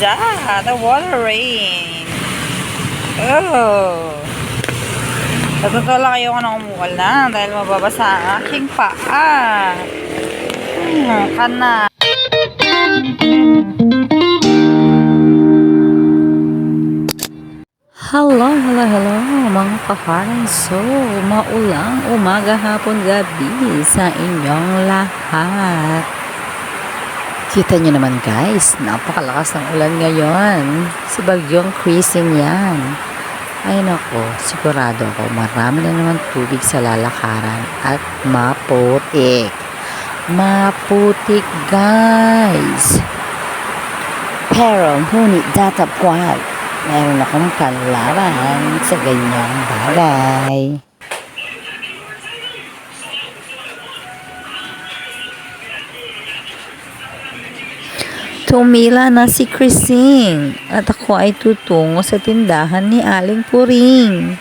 that? The water rain. Oh. Sa totoo lang ayoko na umukal na dahil mababasa ang aking paa. Hmm, kana. Hello, hello, hello mga kaharan. So, maulang umaga, hapon, gabi sa inyong lahat. Kita nyo naman guys, napakalakas ng ulan ngayon. Si Bagyong Christine yan. Ay nako, sigurado ako marami na naman tubig sa lalakaran at maputik. Maputik guys. Pero ngunit datapwat, meron akong kalaban sa ganyang bagay. Tumila na si Christine at ako ay tutungo sa tindahan ni Aling Puring.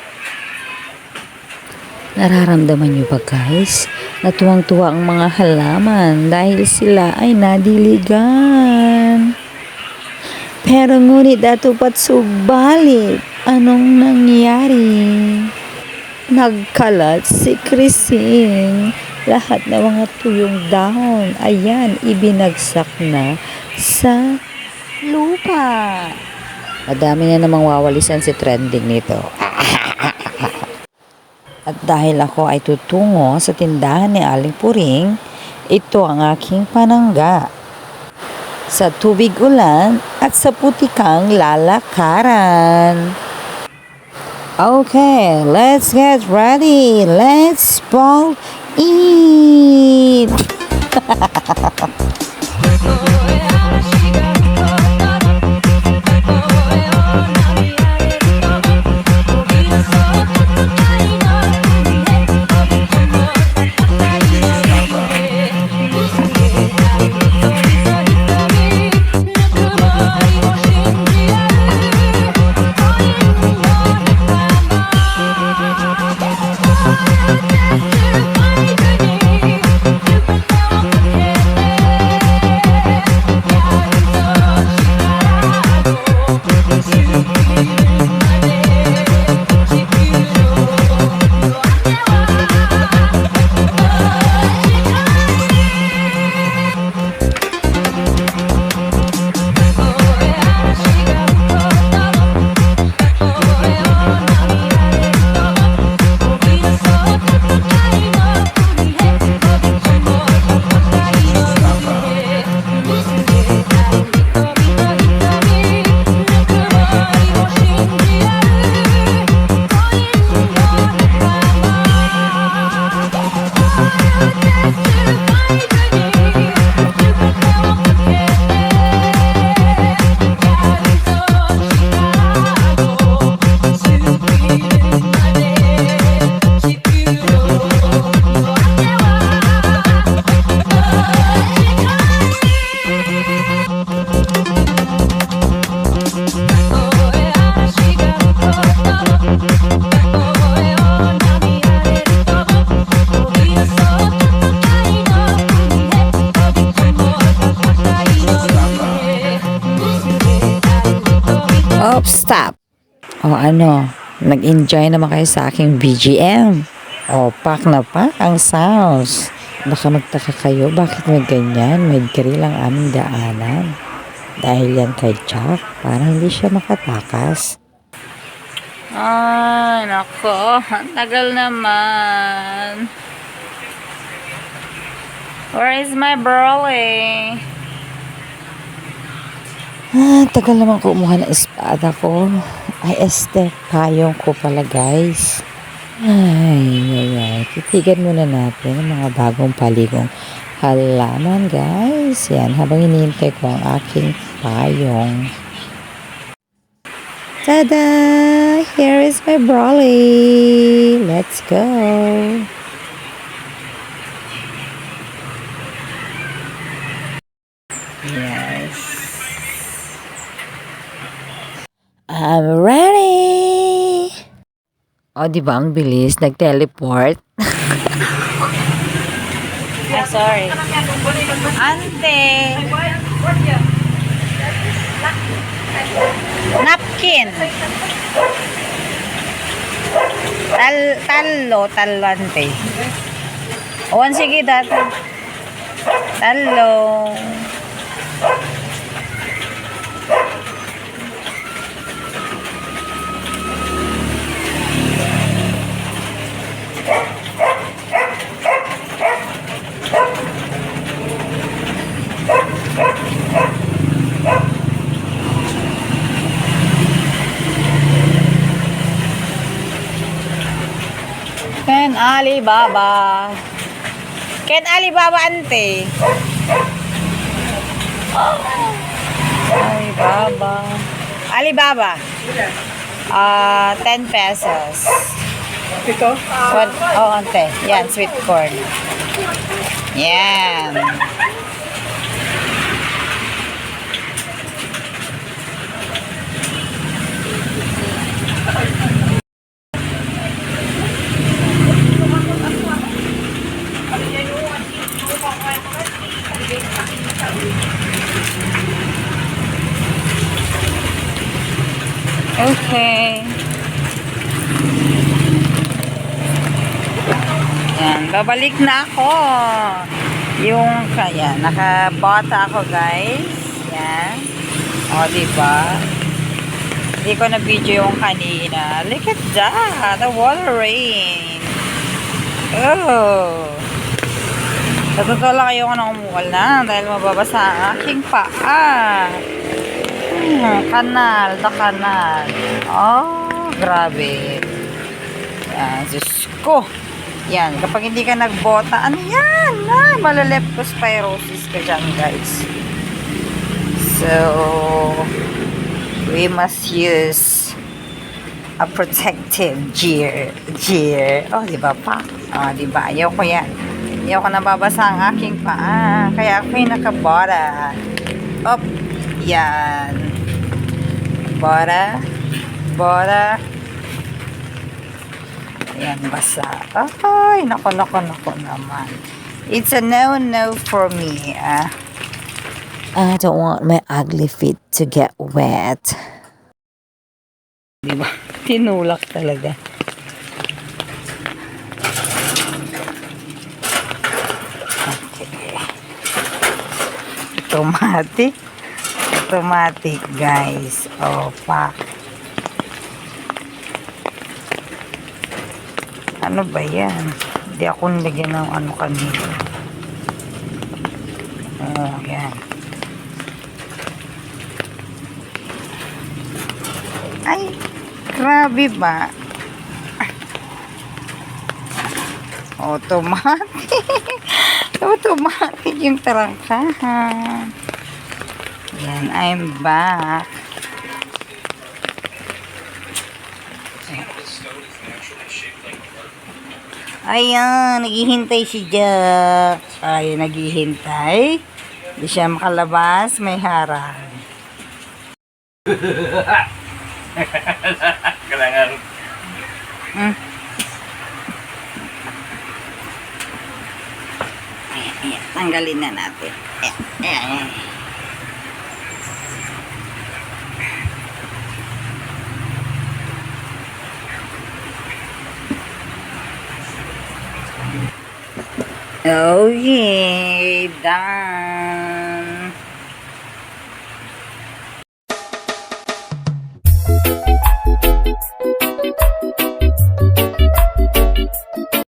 Nararamdaman niyo ba guys? Natuwang-tuwa ang mga halaman dahil sila ay nadiligan. Pero ngunit datupat subalit, anong nangyari? Nagkalat si Christine. Lahat ng mga tuyong dahon, ayan, ibinagsak na sa lupa. Madami na namang wawalisan si trending nito. At dahil ako ay tutungo sa tindahan ni Aling Puring, ito ang aking panangga. Sa tubig ulan at sa putikang lalakaran. Okay, let's get ready. Let's ball İt. Oops, stop. O ano, nag-enjoy naman kayo sa aking BGM. O, pak na pak ang sauce. Baka magtaka kayo, bakit may ganyan? May grill ang aming daanan. Dahil yan kay Chuck, parang hindi siya makatakas. Ay, nako. Ang tagal naman. Where is my brolly? Ah, tagal naman ko umuha ng espada ko. Ay, este, payong ko pala, guys. Ay, ay, ay. Titigan muna natin ang mga bagong paligong halaman, guys. Yan, habang hinihintay ko ang aking payong. Tada! Here is my brolly. Let's go. Yes. I'm ready! O, di ba ang bilis? Nag-teleport? I'm sorry. Ante! chicken. Tal talo, talante. Owan sige dati. Talo. Ken Alibaba. Ken Alibaba ante. Alibaba. Alibaba. Ah, 10 pesos. Ito? One, oh, ante. Yan, sweet corn. Yan. Okay. Yan, babalik na ako. Yung, kaya, nakabota ako guys. Yan. O, diba? Hindi ko na video yung kanina. Look at that. The water rain. Oh. Totoo lang ayoko na umuwal na dahil mababasa ang aking paa. Kanal, the kanal. Oh, grabe. Yan, Diyos ko. Yan, kapag hindi ka nagbota, ano yan? Ah, malaleptospirosis ka dyan, guys. So, we must use a protective gear. Gear. Oh, di ba pa? Oh, di ba? Ayaw ko yan. Ayaw ko nababasa ang aking paa. Kaya ako yung nakabota. Op. Yan. Bora. Bora. Ayan, basa. Ay, nako, nako, nako naman. It's a no-no for me. Ah. I don't want my ugly feet to get wet. Di ba? Tinulak talaga. Okay. Automatic. Automatic, guys. Opa. Ano ba yan? Hindi ako nilagyan ng ano kanina. Oh, yan. Ay, grabe ba? Automatic. Automatic yung tarangkahan. Yan, I'm back. Ayan, naghihintay si Jack. Ay, naghihintay. Hindi siya makalabas, may harang. Kailangan. Hmm. Ayan, ayan. Tanggalin na natin. Ayan, ayan, ayan. Okay, done.